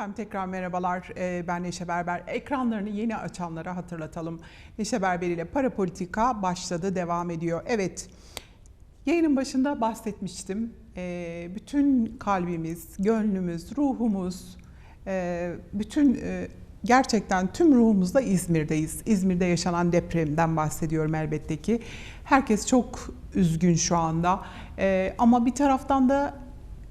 Efendim tekrar merhabalar. Ee, Ben Neşe Berber. Ekranlarını yeni açanlara hatırlatalım. Neşe Berber ile para politika başladı, devam ediyor. Evet, yayının başında bahsetmiştim. Ee, Bütün kalbimiz, gönlümüz, ruhumuz, e, bütün e, gerçekten tüm ruhumuzda İzmir'deyiz. İzmir'de yaşanan depremden bahsediyorum elbette ki. Herkes çok üzgün şu anda. Ee, Ama bir taraftan da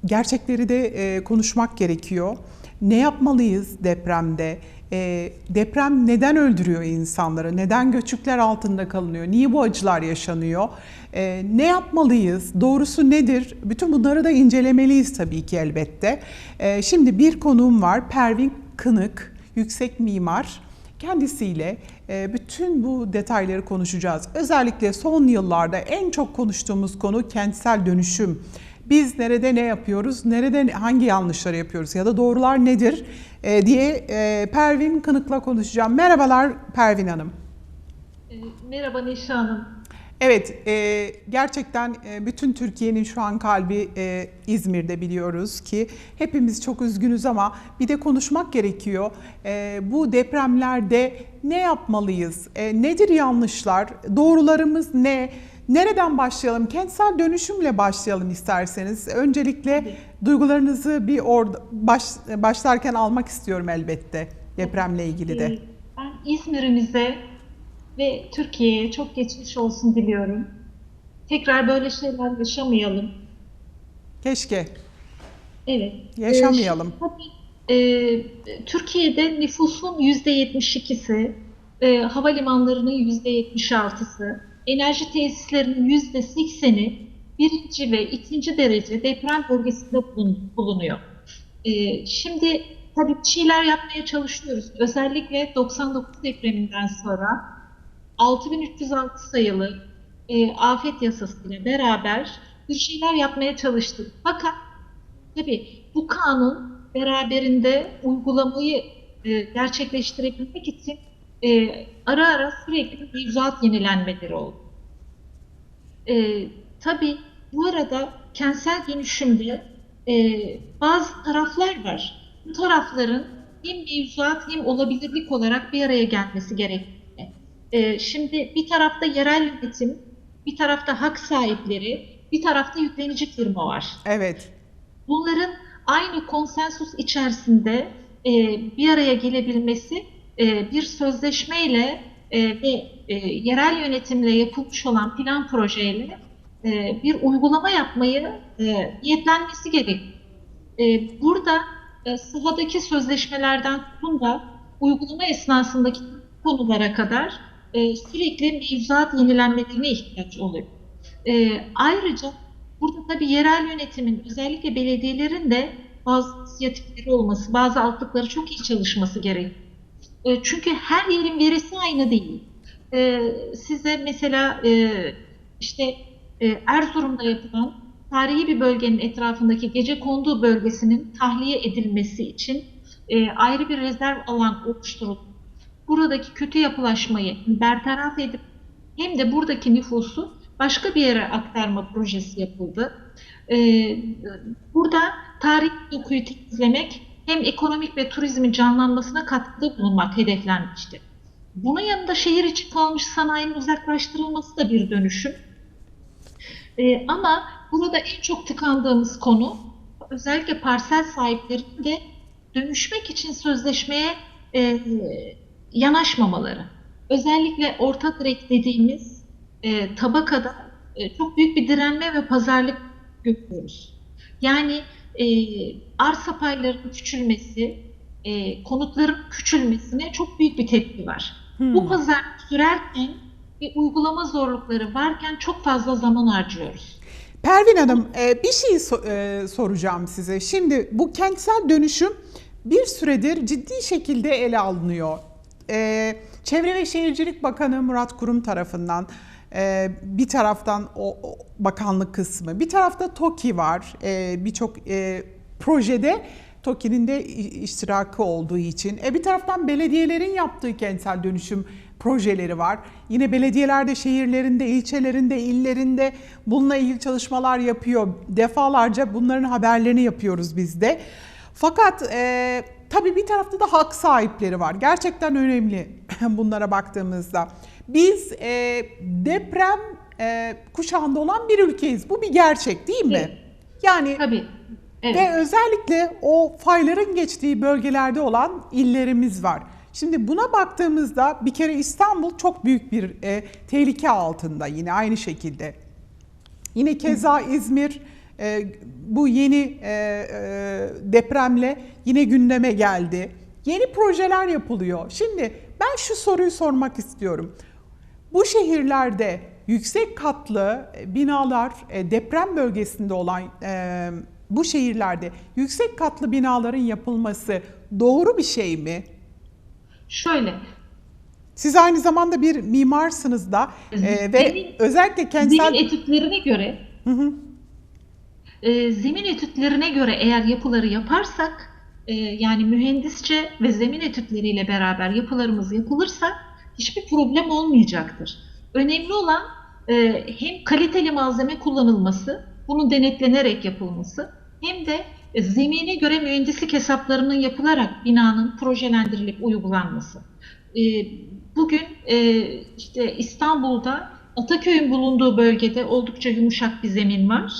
gerçekleri de e, konuşmak gerekiyor. Ne yapmalıyız depremde? E, deprem neden öldürüyor insanları? Neden göçükler altında kalınıyor? Niye bu acılar yaşanıyor? E, ne yapmalıyız? Doğrusu nedir? Bütün bunları da incelemeliyiz tabii ki elbette. E, şimdi bir konuğum var. Pervin Kınık, yüksek mimar. Kendisiyle e, bütün bu detayları konuşacağız. Özellikle son yıllarda en çok konuştuğumuz konu kentsel dönüşüm. Biz nerede ne yapıyoruz, nerede hangi yanlışları yapıyoruz ya da doğrular nedir e, diye e, Pervin Kınık'la konuşacağım. Merhabalar Pervin Hanım. E, Merhaba Neşe Hanım. Evet, e, gerçekten e, bütün Türkiye'nin şu an kalbi e, İzmir'de biliyoruz ki hepimiz çok üzgünüz ama bir de konuşmak gerekiyor. E, bu depremlerde ne yapmalıyız? E, nedir yanlışlar? Doğrularımız ne? Nereden başlayalım? Kentsel dönüşümle başlayalım isterseniz. Öncelikle duygularınızı bir orada baş, başlarken almak istiyorum elbette depremle ilgili de. E, Ben İzmir'imize ve Türkiye'ye çok geçmiş olsun diliyorum. Tekrar böyle şeyler yaşamayalım. Keşke Evet. yaşamayalım. E, tabii, e, Türkiye'de nüfusun %72'si, e, havalimanlarının %76'sı, enerji tesislerinin %80'i birinci ve ikinci derece deprem bölgesinde bulun- bulunuyor. E, şimdi tabii bir şeyler yapmaya çalışıyoruz. Özellikle 99 depreminden sonra 6306 sayılı e, afet yasasıyla beraber bir şeyler yapmaya çalıştık. Fakat tabii bu kanun beraberinde uygulamayı e, gerçekleştirebilmek için e, ara ara sürekli mevzuat yenilenmeleri oldu. E, tabii bu arada kentsel dönüşümde e, bazı taraflar var. Bu tarafların hem mevzuat hem olabilirlik olarak bir araya gelmesi gerekli. E, şimdi bir tarafta yerel yönetim, bir tarafta hak sahipleri, bir tarafta yüklenici firma var. Evet. Bunların aynı konsensus içerisinde e, bir araya gelebilmesi e, bir sözleşmeyle e, ve e, yerel yönetimle yapılmış olan plan projeyle e, bir uygulama yapmayı e, niyetlenmesi gerekiyor. E, burada e, sahadaki sözleşmelerden tutun da uygulama esnasındaki konulara kadar e, sürekli mevzuat yenilenmelerine ihtiyaç oluyor. E, ayrıca burada tabii yerel yönetimin özellikle belediyelerin de bazı inisiyatifleri olması, bazı altlıkları çok iyi çalışması gerekiyor. E, çünkü her yerin verisi aynı değil. E, size mesela e, işte e, Erzurum'da yapılan tarihi bir bölgenin etrafındaki gece kondu bölgesinin tahliye edilmesi için e, ayrı bir rezerv alan oluşturuldu. Buradaki kötü yapılaşmayı bertaraf edip hem de buradaki nüfusu başka bir yere aktarma projesi yapıldı. E, burada tarih dokuyu temizlemek hem ekonomik ve turizmin canlanmasına katkıda bulunmak hedeflenmişti. Bunun yanında şehir içi kalmış sanayinin uzaklaştırılması da bir dönüşüm. Ee, ama burada en çok tıkandığımız konu özellikle parsel sahiplerinin de dönüşmek için sözleşmeye e, yanaşmamaları. Özellikle orta direk dediğimiz e, tabakada e, çok büyük bir direnme ve pazarlık görüyoruz. Yani e, arsa paylarının küçülmesi, e, konutların küçülmesine çok büyük bir tepki var. Hmm. Bu pazar sürerken ve uygulama zorlukları varken çok fazla zaman harcıyoruz. Pervin Hanım e, bir şey e, soracağım size. Şimdi bu kentsel dönüşüm bir süredir ciddi şekilde ele alınıyor. E, Çevre ve Şehircilik Bakanı Murat Kurum tarafından e, bir taraftan o, o bakanlık kısmı, bir tarafta TOKİ var. E, Birçok e, projede TOKİ'nin de iştirakı olduğu için. E, bir taraftan belediyelerin yaptığı kentsel dönüşüm projeleri var. Yine belediyelerde şehirlerinde, ilçelerinde, illerinde bununla ilgili çalışmalar yapıyor. Defalarca bunların haberlerini yapıyoruz biz de. Fakat e, tabii bir tarafta da hak sahipleri var. Gerçekten önemli bunlara baktığımızda. Biz e, deprem e, kuşağında olan bir ülkeyiz. Bu bir gerçek değil mi? Evet. Yani Tabii. Evet. ve özellikle o fayların geçtiği bölgelerde olan illerimiz var. Şimdi buna baktığımızda bir kere İstanbul çok büyük bir e, tehlike altında yine aynı şekilde. Yine keza İzmir e, bu yeni e, e, depremle yine gündeme geldi. Yeni projeler yapılıyor. Şimdi ben şu soruyu sormak istiyorum. Bu şehirlerde yüksek katlı e, binalar e, deprem bölgesinde olan e, bu şehirlerde yüksek katlı binaların yapılması doğru bir şey mi? Şöyle, Siz aynı zamanda bir mimarsınız da e, ve Zemin- özellikle kentsel zemin etütlerine göre e, zemin etütlerine göre eğer yapıları yaparsak e, yani mühendisçe ve zemin etütleriyle beraber yapılarımız yapılırsa hiçbir problem olmayacaktır. Önemli olan e, hem kaliteli malzeme kullanılması, bunun denetlenerek yapılması hem de e, zemine göre mühendislik hesaplarının yapılarak binanın projelendirilip uygulanması. E, bugün e, işte İstanbul'da Ataköy'ün bulunduğu bölgede oldukça yumuşak bir zemin var.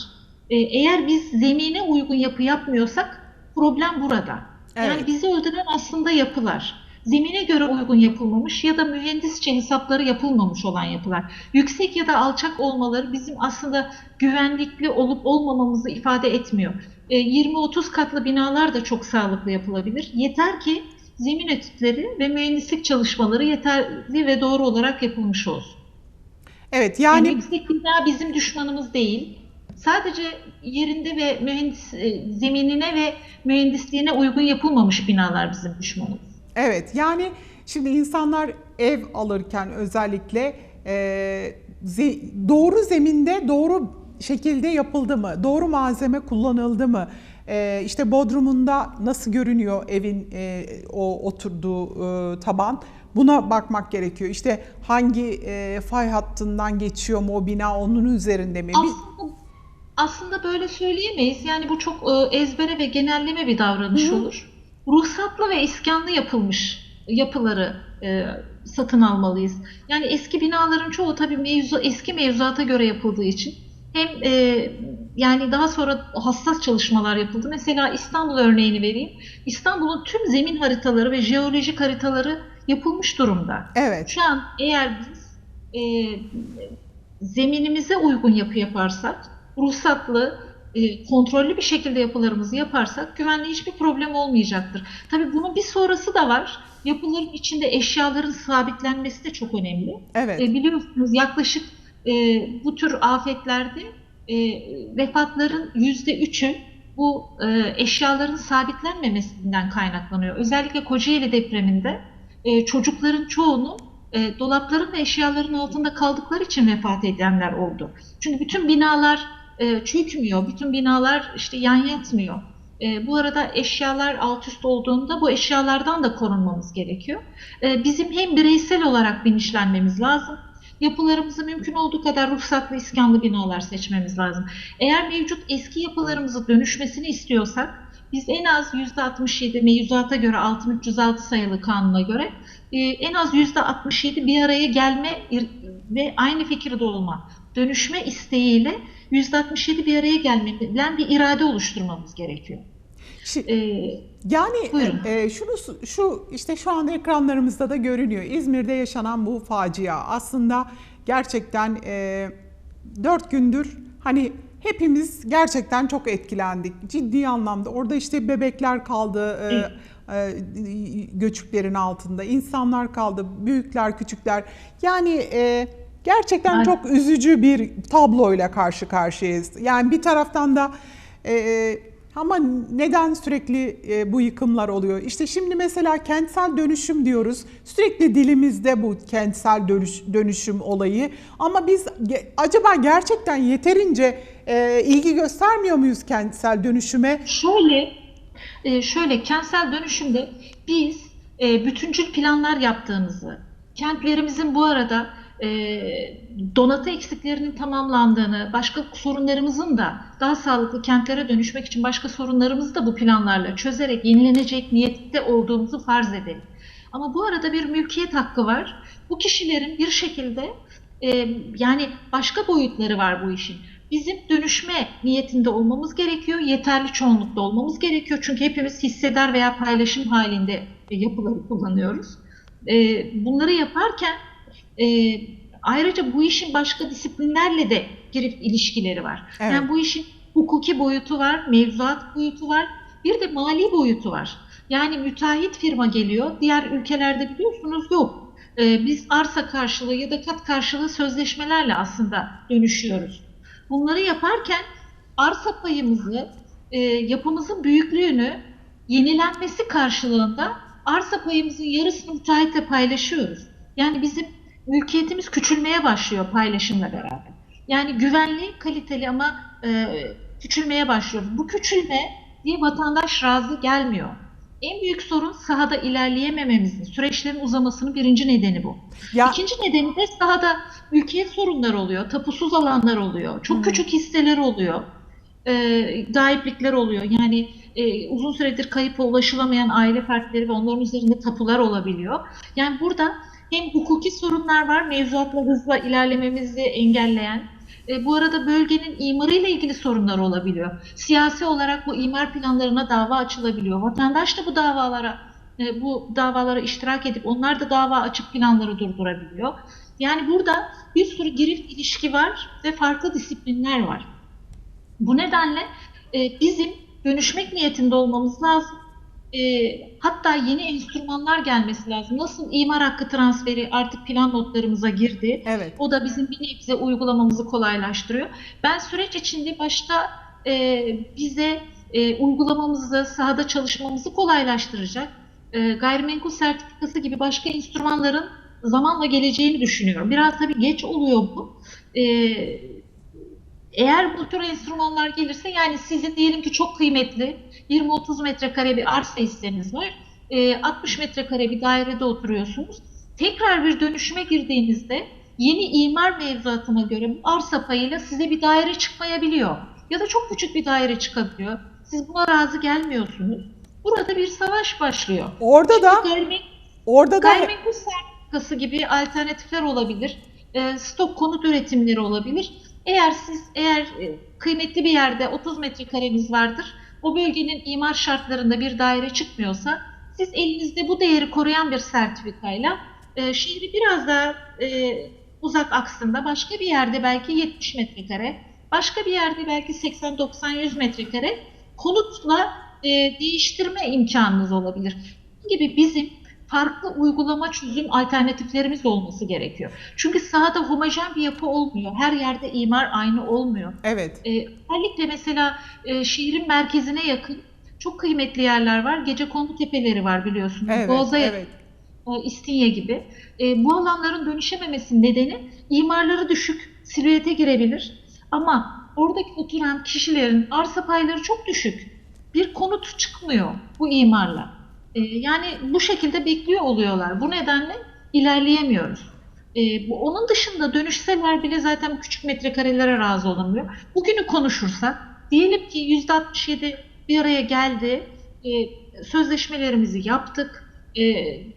E, eğer biz zemine uygun yapı yapmıyorsak problem burada. Yani Evet. bizi öldüren aslında yapılar. Zemine göre uygun yapılmamış ya da mühendisçe hesapları yapılmamış olan yapılar. Yüksek ya da alçak olmaları bizim aslında güvenlikli olup olmamamızı ifade etmiyor. E, 20-30 katlı binalar da çok sağlıklı yapılabilir. Yeter ki zemin etütleri ve mühendislik çalışmaları yeterli ve doğru olarak yapılmış olsun. Evet Yani yani yüksek bina bizim düşmanımız değil. Sadece yerinde ve mühendis e, zeminine ve mühendisliğine uygun yapılmamış binalar bizim düşmanımız. Evet yani şimdi insanlar ev alırken özellikle e, ze- doğru zeminde doğru şekilde yapıldı mı? Doğru malzeme kullanıldı mı? E, işte bodrumunda nasıl görünüyor evin e, o oturduğu e, taban? Buna bakmak gerekiyor. İşte hangi e, fay hattından geçiyor mu o bina onun üzerinde mi? Aslında, aslında böyle söyleyemeyiz. Yani bu çok e, ezbere ve genelleme bir davranış Hı hı. olur. Ruhsatlı ve iskanlı yapılmış yapıları e, satın almalıyız. Yani eski binaların çoğu tabii mevzu, eski mevzuata göre yapıldığı için hem e, yani daha sonra hassas çalışmalar yapıldı. Mesela İstanbul örneğini vereyim. İstanbul'un tüm zemin haritaları ve jeolojik haritaları yapılmış durumda. Evet. Şu an eğer biz e, zeminimize uygun yapı yaparsak, ruhsatlı, e, kontrollü bir şekilde yapılarımızı yaparsak güvenli hiçbir problem olmayacaktır. Tabii bunun bir sonrası da var. Yapıların içinde eşyaların sabitlenmesi de çok önemli. Evet. E, biliyorsunuz yaklaşık e, bu tür afetlerde e, vefatların yüzde üçü bu e, eşyaların sabitlenmemesinden kaynaklanıyor. Özellikle Kocaeli depreminde e, çocukların çoğunu e, dolapların ve eşyaların altında kaldıkları için vefat edenler oldu. Çünkü bütün binalar e, çökmüyor, bütün binalar işte yan yatmıyor. E, bu arada eşyalar alt üst olduğunda bu eşyalardan da korunmamız gerekiyor. E, bizim hem bireysel olarak bilinçlenmemiz lazım, yapılarımızı mümkün olduğu kadar ruhsatlı iskanlı binalar seçmemiz lazım. Eğer mevcut eski yapılarımızı dönüşmesini istiyorsak biz en az %67 mevzuata göre 6306 sayılı kanuna göre e, en az %67 bir araya gelme ve aynı fikirde olma, dönüşme isteğiyle %67 bir araya gelmeyen bir irade oluşturmamız gerekiyor. Şi- E, Yani Buyurun. e, şunu şu işte şu anda ekranlarımızda da görünüyor. İzmir'de yaşanan bu facia aslında gerçekten e, dört gündür hani hepimiz gerçekten çok etkilendik. Ciddi anlamda orada işte bebekler kaldı e, e, göçüklerin altında, insanlar kaldı, büyükler, küçükler. Yani e, gerçekten Aynen. çok üzücü bir tabloyla karşı karşıyayız. Yani bir taraftan da e, ama neden sürekli e, bu yıkımlar oluyor? İşte şimdi mesela kentsel dönüşüm diyoruz. Sürekli dilimizde bu kentsel dönüş, dönüşüm olayı. Ama biz ge- acaba gerçekten yeterince e, ilgi göstermiyor muyuz kentsel dönüşüme? Şöyle, e, şöyle kentsel dönüşümde biz e, bütüncül planlar yaptığımızı, kentlerimizin bu arada e, donatı eksiklerinin tamamlandığını, başka sorunlarımızın da daha sağlıklı kentlere dönüşmek için başka sorunlarımızı da bu planlarla çözerek yenilenecek niyette olduğumuzu farz edelim. Ama bu arada bir mülkiyet hakkı var. Bu kişilerin bir şekilde e, yani başka boyutları var bu işin. Bizim dönüşme niyetinde olmamız gerekiyor, yeterli çoğunlukta olmamız gerekiyor. Çünkü hepimiz hisseder veya paylaşım halinde yapıları kullanıyoruz. E, bunları yaparken e, ayrıca bu işin başka disiplinlerle de girip ilişkileri var. Evet. Yani bu işin hukuki boyutu var, mevzuat boyutu var, bir de mali boyutu var. Yani müteahhit firma geliyor, diğer ülkelerde biliyorsunuz yok. Ee, biz arsa karşılığı ya da kat karşılığı sözleşmelerle aslında dönüşüyoruz. Bunları yaparken arsa payımızı, e, yapımızın büyüklüğünü yenilenmesi karşılığında arsa payımızın yarısını müteahhitle paylaşıyoruz. Yani bizim mülkiyetimiz küçülmeye başlıyor paylaşımla beraber. Yani güvenli, kaliteli ama e, küçülmeye başlıyoruz. Bu küçülme diye vatandaş razı gelmiyor. En büyük sorun sahada ilerleyemememizin, süreçlerin uzamasının birinci nedeni bu. Ya İkinci nedeni de sahada mülkiyet sorunları oluyor, tapusuz alanlar oluyor, çok Hı. küçük hisseler oluyor, e, gayiplikler oluyor. Yani e, uzun süredir kayıpa ulaşılamayan aile fertleri ve onların üzerinde tapular olabiliyor. Yani burada hem hukuki sorunlar var, mevzuatla hızla ilerlememizi engelleyen. E, bu arada bölgenin imarıyla ilgili sorunlar olabiliyor. Siyasi olarak bu imar planlarına dava açılabiliyor. Vatandaş da bu davalara e, bu davalara iştirak edip onlar da dava açıp planları durdurabiliyor. Yani burada bir sürü girift ilişki var ve farklı disiplinler var. Bu nedenle e, bizim dönüşmek niyetinde olmamız lazım. E, hatta yeni enstrümanlar gelmesi lazım. Nasıl imar hakkı transferi artık plan notlarımıza girdi. evet. O da bizim bir nebze uygulamamızı kolaylaştırıyor. Ben süreç içinde başta e, bize e, uygulamamızı, sahada çalışmamızı kolaylaştıracak e, gayrimenkul sertifikası gibi başka enstrümanların zamanla geleceğini düşünüyorum. Biraz tabii geç oluyor bu. E, eğer bu tür enstrümanlar gelirse yani sizin diyelim ki çok kıymetli 20-30 metrekare bir arsa hisseniz var. E, 60 metrekare bir dairede oturuyorsunuz. Tekrar bir dönüşüme girdiğinizde yeni imar mevzuatına göre bu arsa payıyla size bir daire çıkmayabiliyor. Ya da çok küçük bir daire çıkabiliyor. Siz buna razı gelmiyorsunuz. Burada bir savaş başlıyor. Orada da Gayrimenkul orada da Gayrimenkul sertifikası gibi alternatifler olabilir. E, stok konut üretimleri olabilir. Eğer siz eğer e, kıymetli bir yerde 30 metrekareniz vardır, o bölgenin imar şartlarında bir daire çıkmıyorsa, siz elinizde bu değeri koruyan bir sertifikayla e, şehri biraz daha e, uzak aksında başka bir yerde belki 70 metrekare, başka bir yerde belki 80-90-100 metrekare konutla e, değiştirme imkanınız olabilir. Bu gibi bizim farklı uygulama çözüm alternatiflerimiz olması gerekiyor. Çünkü sahada homojen bir yapı olmuyor. Her yerde imar aynı olmuyor. evet. E, özellikle mesela e, şehrin merkezine yakın çok kıymetli yerler var. Gecekondu tepeleri var biliyorsunuz. Evet. Boğaz'a Evet. e, İstinye gibi. E, bu alanların dönüşememesinin nedeni imarları düşük, silüete girebilir. Ama oradaki oturan kişilerin arsa payları çok düşük. Bir konut çıkmıyor bu imarla. E, yani bu şekilde bekliyor oluyorlar. Bu nedenle ilerleyemiyoruz. E, bu, onun dışında dönüşseler bile zaten küçük metrekarelere razı olunmuyor. Bugünü konuşursak diyelim ki %67 bir araya geldi. E, sözleşmelerimizi yaptık. E,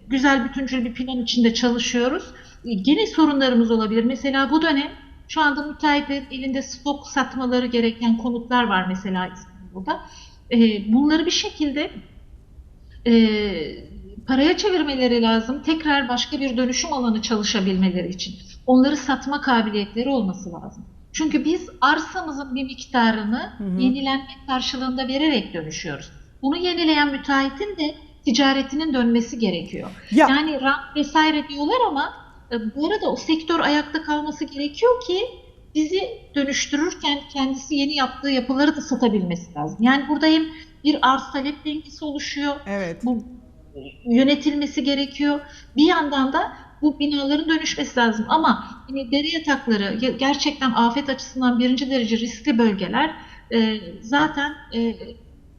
güzel bütüncül bir plan içinde çalışıyoruz. E, gene sorunlarımız olabilir. Mesela bu dönem şu anda müteahhitlerin elinde stok satmaları gereken konutlar var mesela İstanbul'da. E, bunları bir şekilde e, paraya çevirmeleri lazım. Tekrar başka bir dönüşüm alanı çalışabilmeleri için. Onları satma kabiliyetleri olması lazım. Çünkü biz arsamızın bir miktarını Hı hı. yenilenmek karşılığında vererek dönüşüyoruz. Bunu yenileyen müteahhitin de ticaretinin dönmesi gerekiyor. Ya Yani rant vesaire diyorlar ama e, bu arada o sektör ayakta kalması gerekiyor ki bizi dönüştürürken kendisi yeni yaptığı yapıları da satabilmesi lazım. Yani burada hem bir arz talep dengesi oluşuyor, evet. bu yönetilmesi gerekiyor. Bir yandan da bu binaların dönüşmesi lazım. Ama hani dere yatakları ge- gerçekten afet açısından birinci derece riskli bölgeler e, zaten e,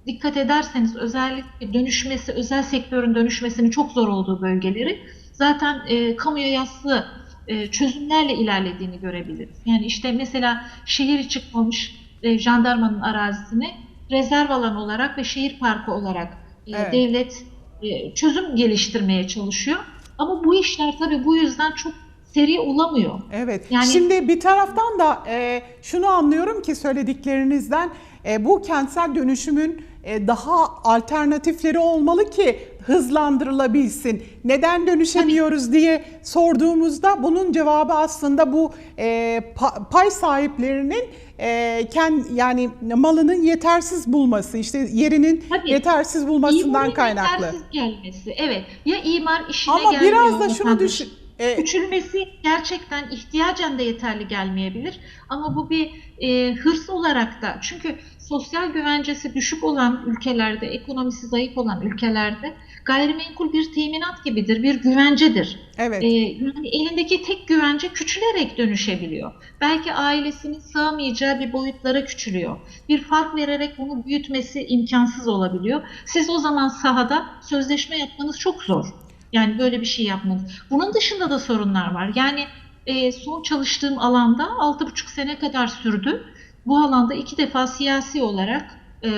dikkat ederseniz özellikle dönüşmesi, özel sektörün dönüşmesinin çok zor olduğu bölgeleri zaten e, kamuya yaslı e, çözümlerle ilerlediğini görebiliriz. Yani işte mesela şehir içi kalmış e, jandarmanın arazisini rezerv alan olarak ve şehir parkı olarak e, Evet. devlet e, çözüm geliştirmeye çalışıyor. Ama bu işler tabii bu yüzden çok seri olamıyor. Evet. Yani- Şimdi bir taraftan da e, şunu anlıyorum ki söylediklerinizden e, bu kentsel dönüşümün e, daha alternatifleri olmalı ki hızlandırılabilsin. Neden dönüşemiyoruz diye sorduğumuzda bunun cevabı aslında bu e, pa- pay sahiplerinin e, kend, yani malının yetersiz bulması, işte yerinin Tabii. yetersiz bulmasından kaynaklı. yetersiz gelmesi. Evet. Ya imar işine Ama gelmiyor. biraz da şunu düşün. e, Küçülmesi gerçekten ihtiyacen de yeterli gelmeyebilir. Ama bu bir e, hırs olarak da çünkü sosyal güvencesi düşük olan ülkelerde, ekonomisi zayıf olan ülkelerde gayrimenkul bir teminat gibidir, bir güvencedir. evet. E, yani elindeki tek güvence küçülerek dönüşebiliyor. Belki ailesinin sığamayacağı bir boyutlara küçülüyor. Bir fark vererek bunu büyütmesi imkansız olabiliyor. Siz o zaman sahada sözleşme yapmanız çok zor. Yani böyle bir şey yapmanız. Bunun dışında da sorunlar var. Yani e, son çalıştığım alanda 6,5 sene kadar sürdü. Bu alanda iki defa siyasi olarak e,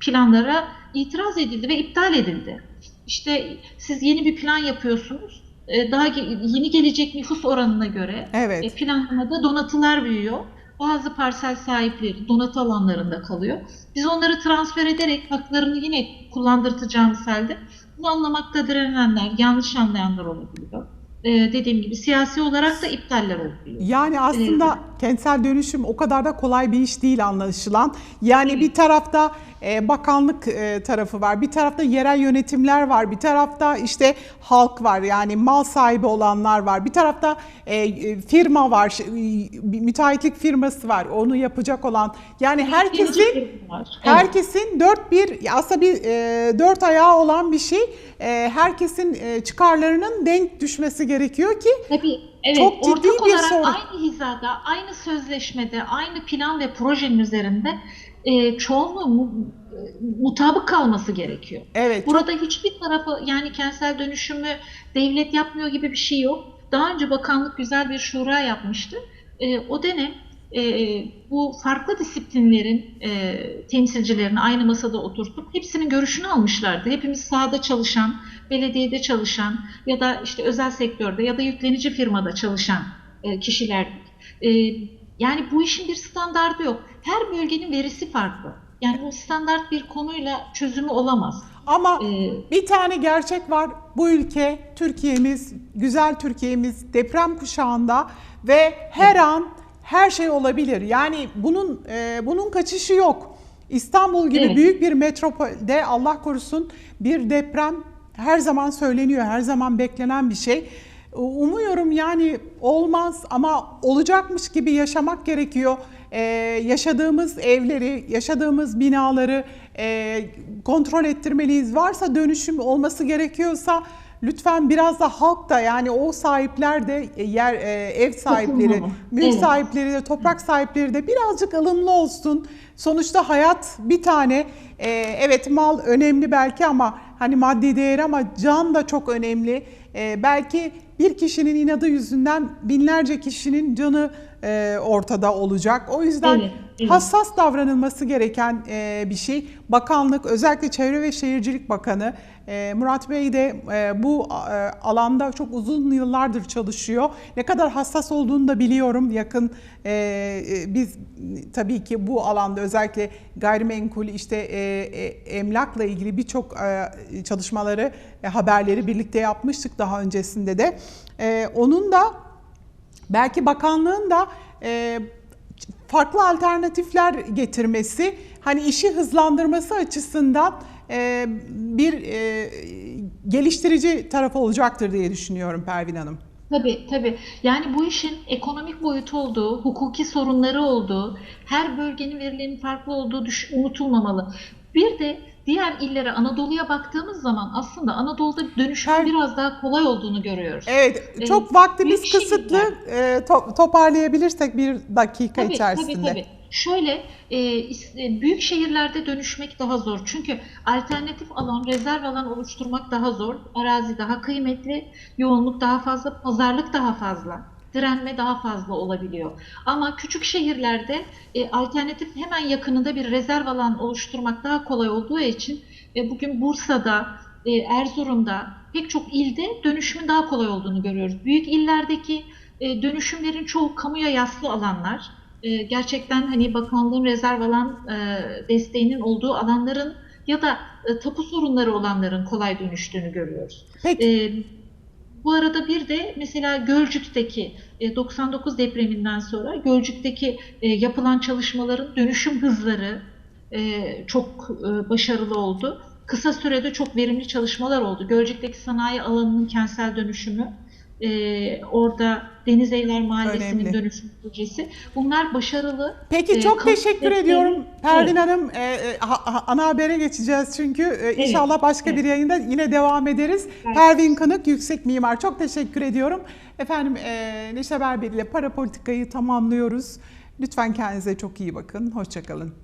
planlara itiraz edildi ve iptal edildi. İşte siz yeni bir plan yapıyorsunuz. E, daha yeni gelecek nüfus oranına göre Evet. e, planlamada donatılar büyüyor. Bazı parsel sahipleri donatı alanlarında kalıyor. Biz onları transfer ederek haklarını yine kullandırtacağımız halde bunu anlamakta direnenler, yanlış anlayanlar olabiliyor. E, dediğim gibi siyasi olarak da iptaller olabiliyor. Yani aslında kentsel dönüşüm o kadar da kolay bir iş değil anlaşılan. Yani bir tarafta e, bakanlık e, tarafı var, bir tarafta yerel yönetimler var, bir tarafta işte halk var yani mal sahibi olanlar var, bir tarafta e, firma var, müteahhitlik firması var, onu yapacak olan. Yani herkesin. Herkesin dört bir aslında bir dört ayağı olan bir şey. Herkesin çıkarlarının denk düşmesi gerekiyor ki Tabii, evet. Çok ciddi ortak bir olarak sorun. aynı hizada, aynı sözleşmede, aynı plan ve projenin üzerinde e, çoğunluğu mu- e, mutabık kalması gerekiyor. evet Burada hiçbir tarafı yani kentsel dönüşümü devlet yapmıyor gibi bir şey yok. Daha önce bakanlık güzel bir şura yapmıştı. E, o dönem e, bu farklı disiplinlerin e, temsilcilerini aynı masada oturtup hepsinin görüşünü almışlardı. Hepimiz sahada çalışan, belediyede çalışan ya da işte özel sektörde ya da yüklenici firmada çalışan e, kişilerdik. E, yani bu işin bir standardı yok. Her bölgenin verisi farklı. Yani bu standart bir konuyla çözümü olamaz. ama Ee, bir tane gerçek var. Bu ülke Türkiye'miz, güzel Türkiye'miz deprem kuşağında ve her an her şey olabilir. Yani bunun e, bunun kaçışı yok. İstanbul gibi Evet. büyük bir metropolde Allah korusun bir deprem her zaman söyleniyor, her zaman beklenen bir şey. Umuyorum yani olmaz ama olacakmış gibi yaşamak gerekiyor. Ee, yaşadığımız evleri, yaşadığımız binaları e, kontrol ettirmeliyiz. Varsa dönüşüm olması gerekiyorsa lütfen biraz da halk da yani o sahipler de e, yer e, ev sahipleri, mülk Evet. sahipleri de toprak sahipleri de birazcık ılımlı olsun. Sonuçta hayat bir tane. Ee, evet mal önemli belki ama hani maddi değer ama can da çok önemli. Belki bir kişinin inadı yüzünden binlerce kişinin canı e, ortada olacak. O yüzden evet. Hassas davranılması gereken e, bir şey. Bakanlık özellikle Çevre ve Şehircilik Bakanı e, Murat Bey de e, bu alanda çok uzun yıllardır çalışıyor. Ne kadar hassas olduğunu da biliyorum. Yakın biz tabii ki bu alanda özellikle gayrimenkul işte emlakla ilgili birçok çalışmaları, haberleri birlikte yapmıştık daha öncesinde de. Onun da belki bakanlığın da farklı alternatifler getirmesi, hani işi hızlandırması açısından e, bir e, geliştirici tarafı olacaktır diye düşünüyorum Pervin Hanım. Tabii tabii. Yani bu işin ekonomik boyutu olduğu, hukuki sorunları olduğu, her bölgenin verilerinin farklı olduğu düş- unutulmamalı. Bir de diğer illere Anadolu'ya baktığımız zaman aslında Anadolu'da dönüşümün Her- biraz daha kolay olduğunu görüyoruz. Evet, çok Ee, vaktimiz şehirler. kısıtlı. E, to- toparlayabilirsek bir dakika Tabii, içerisinde. tabii tabii. Şöyle, e, e, büyük şehirlerde dönüşmek daha zor. Çünkü alternatif alan, rezerv alan oluşturmak daha zor. Arazi daha kıymetli, yoğunluk daha fazla, pazarlık daha fazla, direnme daha fazla olabiliyor. Ama küçük şehirlerde e, alternatif hemen yakınında bir rezerv alan oluşturmak daha kolay olduğu için e, bugün Bursa'da, e, Erzurum'da pek çok ilde dönüşümün daha kolay olduğunu görüyoruz. Büyük illerdeki e, dönüşümlerin çoğu kamuya yaslı alanlar. E, gerçekten hani bakanlığın rezerv alan e, desteğinin olduğu alanların ya da e, tapu sorunları olanların kolay dönüştüğünü görüyoruz. Peki E, bu arada bir de mesela Gölcük'teki e, 99 depreminden sonra Gölcük'teki e, yapılan çalışmaların dönüşüm hızları e, çok e, başarılı oldu. Kısa sürede çok verimli çalışmalar oldu. Gölcük'teki sanayi alanının kentsel dönüşümü, e, orada Deniz Evler Mahallesi'nin Önemli. dönüşüm projesi. Bunlar başarılı. Peki çok teşekkür ediyorum Pervin Evet. Hanım. E, e, ha- ana habere geçeceğiz çünkü e, inşallah başka evet. bir yayında yine devam ederiz. Evet. Pervin Kınık yüksek mimar. Çok teşekkür ediyorum. Efendim e, Neşe Berber ile para politikayı tamamlıyoruz. Lütfen kendinize çok iyi bakın. Hoşçakalın.